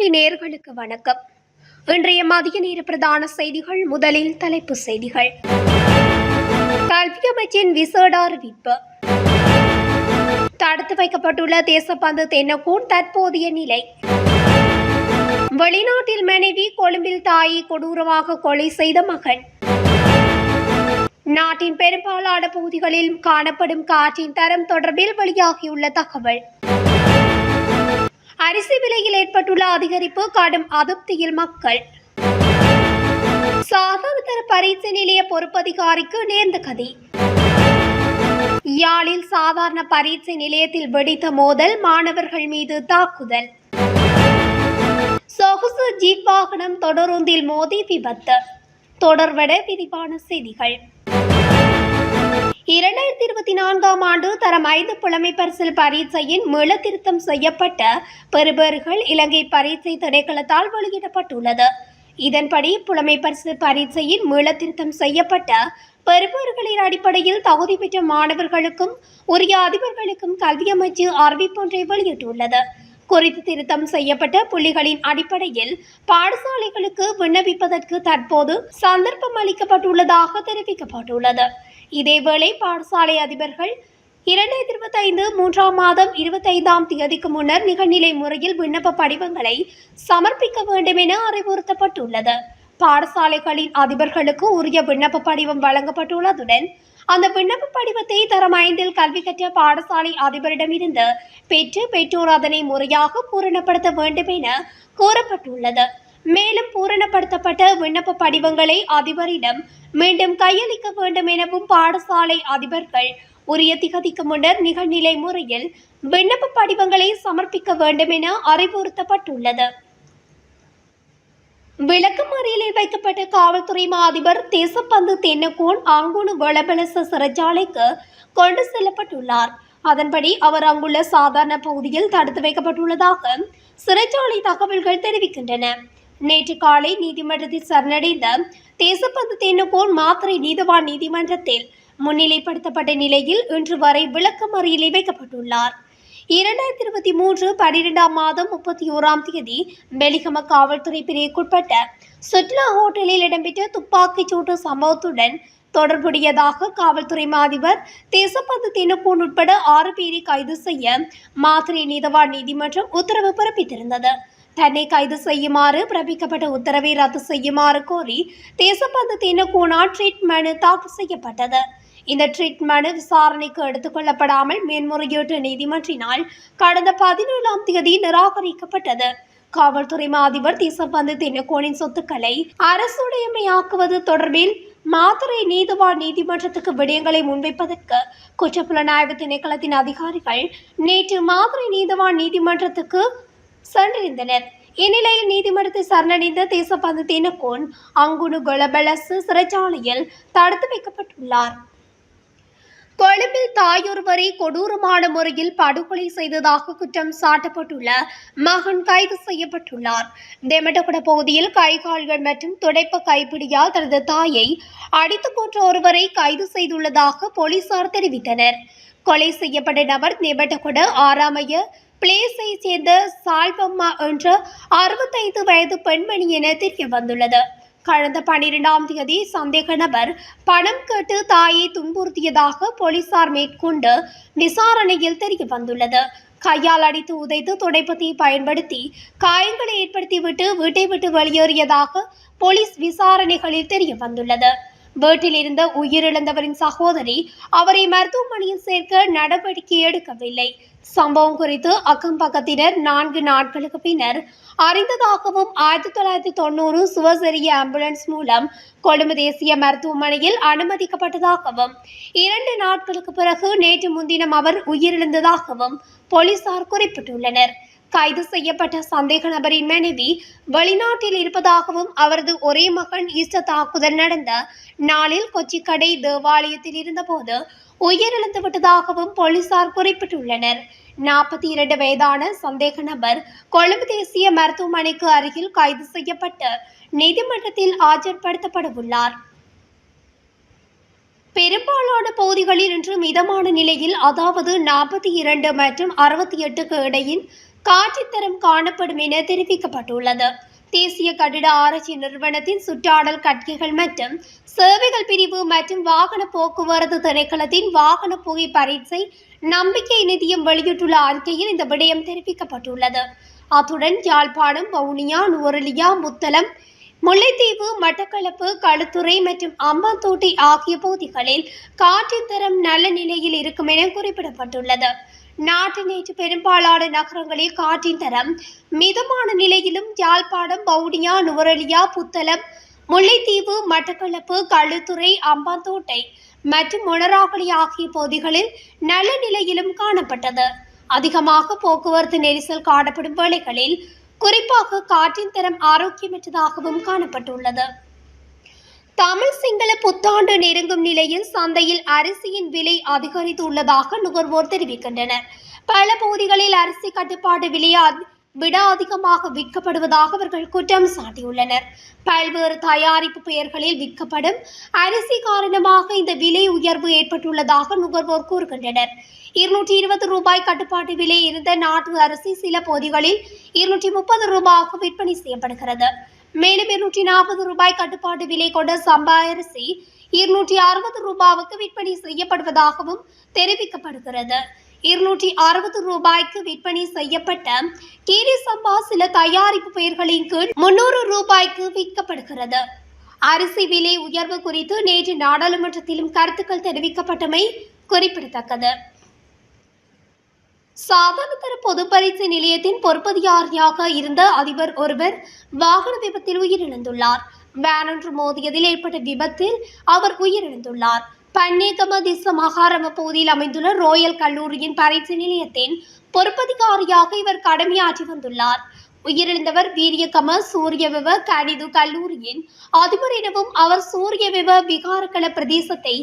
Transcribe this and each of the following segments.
தமிழொலி நேர்களுக்கு வணக்கம். இன்றைய மதிய நேர பிரதான செய்திகள் முதலில் தலைப்பு செய்திகள். கல்வி அமைச்சின் விசேட அறிவிப்பு. தடுத்து வைக்கப்பட்டுள்ள தேசப்பந்து தென்னக்கூன் தற்போதைய நிலை. வெளிநாட்டில் மனைவி கொழும்பில் தாயை கொடூரமாக கொலை செய்த மகன். நாட்டின் பெரும்பாலான பகுதிகளில் காணப்படும் காற்றின் தரம் தொடர்பில் வெளியாகியுள்ள தகவல். அரிசி விலையில் ஏற்பட்டுள்ள அதிகரிப்பு கடும் அதிருப்தியில் மக்கள். சாதாரண பரீட்சை நிலைய பொறுப்பதிகாரிக்கு நேர்ந்த கதி. யாழில் சாதாரண பரீட்சை நிலையத்தில் வெடித்த மோதல் மாணவர்கள் மீது தாக்குதல். சொகுசு ஜீப் வாகனம் தொடருந்தில் மோதி விபத்து. தொடர்வட விரிவான செய்திகள். இரண்டாயிரத்தி இருபத்தி நான்காம் ஆண்டு தரம் ஐந்து புலமை பரிசில் பரீட்சையின் மீள திருத்தம் செய்யப்பட்ட பெறுபேறுகள் இலங்கை பரீட்சை திணைக்களத்தால் வெளியிடப்பட்டுள்ளது. இதன்படி புலமை பரிசு பரீட்சையின் மீள திருத்தம் செய்யப்பட்ட பெறுபவர்களின் அடிப்படையில் தகுதி பெற்ற மாணவர்களுக்கும் உரிய அதிபர்களுக்கும் கல்வி அமைச்சு அறிவிப்பொன்றை வெளியிட்டுள்ளது. குறித்து திருத்தம் செய்யப்பட்ட புள்ளிகளின் அடிப்படையில் பாடசாலைகளுக்கு விண்ணப்பிப்பதற்கு தற்போது சந்தர்ப்பம் அளிக்கப்பட்டுள்ளதாக தெரிவிக்கப்பட்டுள்ளது. இதேவேளை பாடசாலை அதிபர்கள் இரண்டாயிரத்தி இருபத்தைந்து மூன்றாம் மாதம் இருபத்தைந்தாம் தேதிக்கு முன்னர் நிகழ்நிலை முறையில் விண்ணப்ப படிவங்களை சமர்ப்பிக்க வேண்டும் என அறிவுறுத்தப்பட்டுள்ளது. பாடசாலைகளின் அதிபர்களுக்கு உரிய விண்ணப்ப படிவம் வழங்கப்பட்டுள்ளதுடன் அந்த விண்ணப்ப படிவத்தை தரம் ஐந்தில் கல்வி கற்ற பாடசாலை அதிபரிடமிருந்து பெற்று பெற்றோர் அதனை முறையாக பூரணப்படுத்த வேண்டும் என கூறப்பட்டுள்ளது மேலும் பூரணப்படுத்தப்பட்ட விண்ணப்ப படிவங்களை அதிபரிடம் மீண்டும் கையளிக்க வேண்டும் எனவும் பாடசாலை அதிபர்கள் உரிய திகதிக்கு முன்னர் நிகழ்நிலை முறையில் விண்ணப்ப படிவங்களை சமர்ப்பிக்க வேண்டும் என அறிவுறுத்தப்பட்டுள்ளது. விளக்கமறியலில் வைக்கப்பட்ட காவல்துறை மா அதிபர் தேசப்பந்து தென்னகோன் அங்குணு வளபலச சிறைச்சாலைக்கு கொண்டு செல்லப்பட்டுள்ளார். அதன்படி அவர் அங்குள்ள சாதாரண பகுதியில் தடுத்து வைக்கப்பட்டுள்ளதாக சிறைச்சாலை தகவல்கள் தெரிவிக்கின்றன. நேற்று காலை நீதிமன்றத்தில் சரணடைந்த தேசப்பந்து தென்னுகோன் மாத்திரை நீதவான் நீதிமன்றத்தில் முன்னிலைப்படுத்தப்பட்ட நிலையில் இன்று வரை விளக்கமறியலில் வைக்கப்பட்டுள்ளார். இரண்டாயிரத்தி இருபத்தி மூன்று பனிரெண்டாம் மாதம் முப்பத்தி ஓராம் தேதி பெலிகம காவல்துறை பிரிவுக்குட்பட்ட சுற்றுலா ஹோட்டலில் இடம்பெற்ற துப்பாக்கிச் சூட்டு சம்பவத்துடன் தொடர்புடையதாக காவல்துறை மாதிபர் தேசப்பந்து தினக்கூன் உட்பட ஆறு பேரை கைது செய்ய மாத்திரை நீதவான் நீதிமன்றம் உத்தரவு பிறப்பித்திருந்தது. தன்னை கைது செய்யுமாறு பிறப்பிக்கப்பட்ட உத்தரவை ரத்து செய்யுமாறு கோரி தேசப்பந்து தினக்கூனால் ட்ரீட் மனு தாக்கல் செய்யப்பட்டது. இந்த ட்ரீட் மனு விசாரணைக்கு எடுத்துக்கொள்ளப்படாமல் மேன்முறையீட்டு நீதிமன்றினால் கடந்த பதினேழாம் தேதி நிராகரிக்கப்பட்டது. காவல்துறை மாதிபர் தேசப்பந்து தினக்கோனின் சொத்துக்களை அரசுடைமையாக்குவது தொடர்பில் மாதுரை நீதிவான் நீதிமன்றத்துக்கு விடயங்களை முன்வைப்பதற்கு குற்றப்புலனாய்வு திணைக்களத்தின் அதிகாரிகள் நேற்று மாதுரை நீதிவான் நீதிமன்றத்துக்கு சென்றிருந்தனர். இந்நிலையில் நீதிமன்றத்தை சரணடைந்த தேசப்பந்து தினக்கோன் அங்குனு கொலபலசு சிறைச்சாலையில் தடுத்து வைக்கப்பட்டுள்ளார். கொழும்பில் தாயொருவரை கொடூரமான முறையில் படுகொலை செய்ததாக குற்றம் சாட்டப்பட்டுள்ள மகன் கைது செய்யப்பட்டுள்ளார். தெமட்டகுட பகுதியில் கை கால்கள் மற்றும் துடைப்ப கைப்பிடியால் தனது தாயை அடித்துக் கொன்ற ஒருவரை கைது செய்துள்ளதாக போலீசார் தெரிவித்தனர். கொலை செய்யப்பட்ட நபர் நெபட்டகுட ஆறாமைய பிளேஸை சேர்ந்த சால்பம்மா என்ற அறுபத்தைந்து வயது பெண்மணி என தெரிய வந்துள்ளது. கடந்த பனிரெண்டாம் தேதி சந்தேக நபர் பணம் கேட்டு தாயை துன்புறுத்தியதாக போலீசார் மேற்கொண்டு விசாரணையில் தெரிய வந்துள்ளது. கையால் அடித்து உதைத்து துடைப்பத்தை பயன்படுத்தி காயங்களை ஏற்படுத்திவிட்டு வீட்டை விட்டு வெளியேறியதாக போலீஸ் விசாரணைகளில் தெரிய வந்துள்ளது. வீட்டில் இருந்த உயிரிழந்தவரின் சகோதரி அவரை மருத்துவமனையில் சேர்க்க நடவடிக்கை எடுக்கவில்லை. சம்பவம் குறித்து அக்கம் பக்கத்தினர் நான்கு நாட்களுக்கு பின்னர் அறிந்ததாகவும் ஆயிரத்தி தொள்ளாயிரத்தி தொண்ணூறு சுவசெரிய ஆம்புலன்ஸ் மூலம் கொழும்பு தேசிய மருத்துவமனையில் அனுமதிக்கப்பட்டதாகவும் இரண்டு நாட்களுக்கு பிறகு நேற்று முன்தினம் அவர் உயிரிழந்ததாகவும் போலீசார் குறிப்பிட்டுள்ளனர். கைது செய்யப்பட்ட சந்தேக நபரின் மனைவி வெளிநாட்டில் இருப்பதாகவும் அவரது ஒரே மகன் ஈஸ்டர் தாக்குதல் நடந்த நாளில் கொச்சிக்கடை தேவாலயத்தில் இருந்தபோது உயிரிழந்து விட்டதாகவும் போலீசார் குறிப்பிட்டுள்ளனர். நாற்பத்தி இரண்டு வயதான சந்தேக நபர் கொழும்பு தேசிய மருத்துவமனைக்கு அருகில் கைது செய்யப்பட்டு நீதிமன்றத்தில் ஆஜர்படுத்தப்படவுள்ளார். பெரும்பாலான பகுதிகளில் இன்று மிதமான நிலையில் அதாவது நாற்பத்தி இரண்டு மற்றும் அறுபத்தி எட்டுக்கு இடையில் காட்சித்தரம் காணப்படும் என தெரிவிக்கப்பட்டுள்ளது. தேசிய கட்டிட ஆராய்ச்சி நிறுவனத்தின் சுற்றாடல் கட்கைகள் மற்றும் சேவைகள் பிரிவு மற்றும் வாகன போக்குவரத்து திணைக்களத்தின் வாகன புகை பரீட்சை நம்பிக்கை நிதியம் வெளியிட்டுள்ள அறிக்கையில் இந்த விடயம் தெரிவிக்கப்பட்டுள்ளது. அத்துடன் யாழ்ப்பாணம் வவுனியா நுவரலியா முத்தளம் முல்லைத்தீவு மட்டக்களப்பு களுத்துறை மற்றும் அம்பாந்தோட்டை ஆகிய பகுதிகளில் காற்றின் தரம் நல்ல நிலையில் இருக்கும் என குறிப்பிடப்பட்டுள்ளது. நாட்டின் நேற்று பெரும்பாலான நகரங்களில் காற்றின் தரம். மிதமான நிலையிலும் யாழ்ப்பாணம் வவுனியா நுவரெலியா புத்தளம் முல்லைத்தீவு மட்டக்களப்பு களுத்துறை அம்பாந்தோட்டை மற்றும் மொனராகலி ஆகிய பகுதிகளில் நல்ல நிலையிலும் காணப்பட்டது. அதிகமாக போக்குவரத்து நெரிசல் காணப்படும் வேளைகளில் குறிப்பாக காற்றின் தரம் ஆரோக்கியமற்றதாகவும் காணப்பட்டுள்ளது. தமிழ் சிங்கள புத்தாண்டு நெருங்கும் நிலையில் சந்தையில் அரிசியின் விலை அதிகரித்துள்ளதாக நுகர்வோர் தெரிவிக்கின்றனர். பல பகுதிகளில் அரிசி கட்டுப்பாடு விலை விட அதிகமாக விற்கப்படுவதாக அவர்கள் குற்றம் சாட்டியுள்ளனர். பல்வேறு தயாரிப்பு பெயர்களில் விற்கப்படும் அரிசி காரணமாக இந்த விலை உயர்வு ஏற்பட்டுள்ளதாக நுகர்வோர் கூறுகின்றனர். இருநூற்றி இருபது ரூபாய் கட்டுப்பாட்டு விலை இருந்த நாட்டு அரிசி சில பகுதிகளில் இருநூற்றி முப்பது ரூபாய்க்கு விற்பனை செய்யப்படுகிறது. மேலும் இருநூற்றி நாற்பது ரூபாய் கட்டுப்பாட்டு விலை கொண்ட சம்பா அரிசி இருநூற்றி அறுபது ரூபாவுக்கு விற்பனை செய்யப்படுவதாகவும் தெரிவிக்கப்படுகிறது. இருநூற்றி அறுபது ரூபாய்க்கு விற்பனை செய்யப்பட்ட கீரி சம்பா சில தயாரிப்பு பெயர்களின் கீழ் முன்னூறு ரூபாய்க்கு விற்கப்படுகிறது. அரிசி விலை உயர்வு குறித்து நேற்று நாடாளுமன்றத்திலும் கருத்துக்கள் தெரிவிக்கப்பட்டமை குறிப்பிடத்தக்கது. சாதாரணதர பொது பரீட்சை நிலையத்தின் பொறுப்பதிகாரியாக இருந்த அதிபர் ஒருவர் வாகன விபத்தில் உயிரிழந்துள்ளார். வேனொன்று மோதியதில் ஏற்பட்ட விபத்தில் அவர் உயிரிழந்துள்ளார். பன்னேகம திச மகாரம பகுதியில் அமைந்துள்ள ரோயல் கல்லூரியின் பரிசு நிலையத்தின் பொறுப்பதிகாரியாக இவர் கடமையாற்றி வந்துள்ளார். உயிரிழந்தவர் வீரியகம சூரியவிவ கணிது கல்லூரியின் அதிபர் எனவும் அவர் சூரியவிவ விகாரக்கள பிரதேசத்தை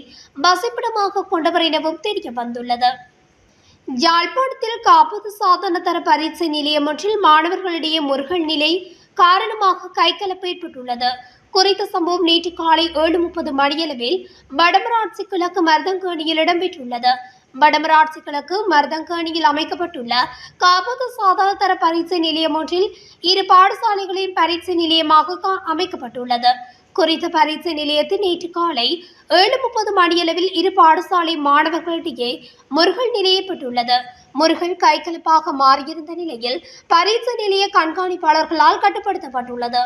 வசிப்பிடமாக கொண்டவர் எனவும் தெரிய வந்துள்ளது. யாழ்ப்பாணத்தில் காப்பது சாதன தர பரீட்சை நிலையம் ஒன்றில் மாணவர்களிடையே முருகல் நிலை காரணமாக கைகலப்பு ஏற்பட்டுள்ளது. குறித்த சம்பவம் நேற்று காலை ஏழு முப்பது மணியளவில் வடமராட்சி கிழக்கு மருதங்கேணியில் இடம்பெற்றுள்ளது. வடமராட்சி கிழக்கு மருதங்கேணியில் அமைக்கப்பட்டுள்ள காப்பது சாதாரண தர பரீட்சை நிலையம் ஒன்றில் இரு பாடசாலைகளின் பரீட்சை நிலையமாக கா- அமைக்கப்பட்டுள்ளது. குறித்த பரீட்சை நிலையத்தில் நேற்று காலை ஏழு முப்பது மணியளவில் இரு பாடசாலை மாணவர்களிடையே முருகல் நிலையப்பட்டுள்ளது. முருகல் கைகலப்பாக மாறியிருந்த நிலையில் பரீட்சை நிலைய கண்காணிப்பாளர்களால் கட்டுப்படுத்தப்பட்டுள்ளது.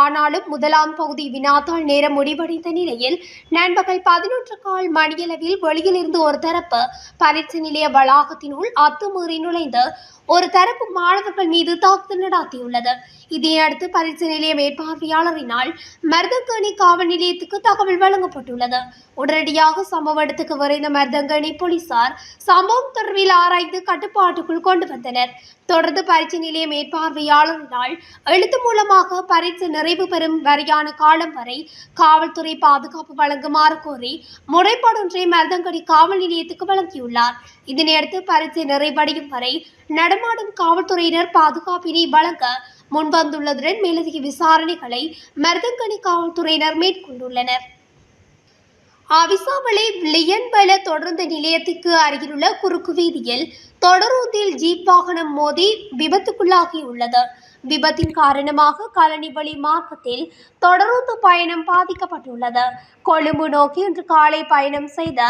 ஆனாலும் முதலாம் பகுதி வினாத்தாள் நேரம் முடிவடைந்த நிலையில் நண்பகல் பதினொன்று கால் மணியளவில் வெளியிலிருந்து ஒரு தரப்பு பரீட்சை நிலைய வளாகத்தினுள் அத்துமீறி நுழைந்து ஒரு தரப்பு மாணவர்கள் மீது தாக்குதல் நடாத்தியுள்ளது. இதையடுத்து பரீட்சை நிலைய மேற்பார்வையாளரினால் மருதங்கணி காவல் நிலையத்துக்கு தகவல் வழங்கப்பட்டுள்ளது. உடனடியாக சம்பவ இடத்துக்கு விரைந்த மருதங்கணி போலீசார் சம்பவம் தொடர்பில் ஆராய்ந்து கட்டுப்பாட்டுக்குள் கொண்டு வந்தனர். தொடர்ந்து பரீட்சை நிலைய மேற்பார்வையாளரினால் எழுத்து மூலமாக பரீட்சை நிறைவு பெறும் வரையான காலம் வரை காவல்துறை பாதுகாப்பு வழங்குமாறு கோரி முறைப்பாடொன்றை மருதங்கடி காவல் நிலையத்துக்கு வழங்கியுள்ளார். இதனையடுத்து பரீட்சை நிறைவடையும் வரை நடமாடும் காவல்துறையினர் பாதுகாப்பினை வழங்க முன்வந்துள்ளதுடன் மேலதிக விசாரணைகளை மருதங்கனி காவல்துறையினர் மேற்கொண்டுள்ளனர். அவிசாமலை லியன்பல தொடர்ந்து நிலையத்துக்கு அருகிலுள்ள குறுக்கு வீதியில் தொடரூந்தில் ஜீப் வாகனம் மோதி விபத்துக்குள்ளாகியுள்ளது. விபத்தின் காரணமாக கலனிவழி மார்க்கத்தில் தொடரூந்து பயணம் பாதிக்கப்பட்டுள்ளது. கொழும்பு நோக்கி இன்று காலை பயணம் செய்த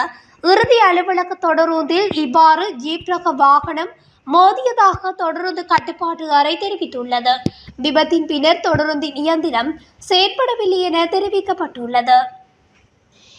இறுதி அலுவலக தொடரூந்தில் இவ்வாறு ஜீப் ரக வாகனம் மோதியதாக தொடருந்து கட்டுப்பாட்டு அறை தெரிவித்துள்ளது. விபத்தின் பின்னர் தொடருந்தின் இயந்திரம் செயற்படவில்லை என தெரிவிக்கப்பட்டுள்ளது.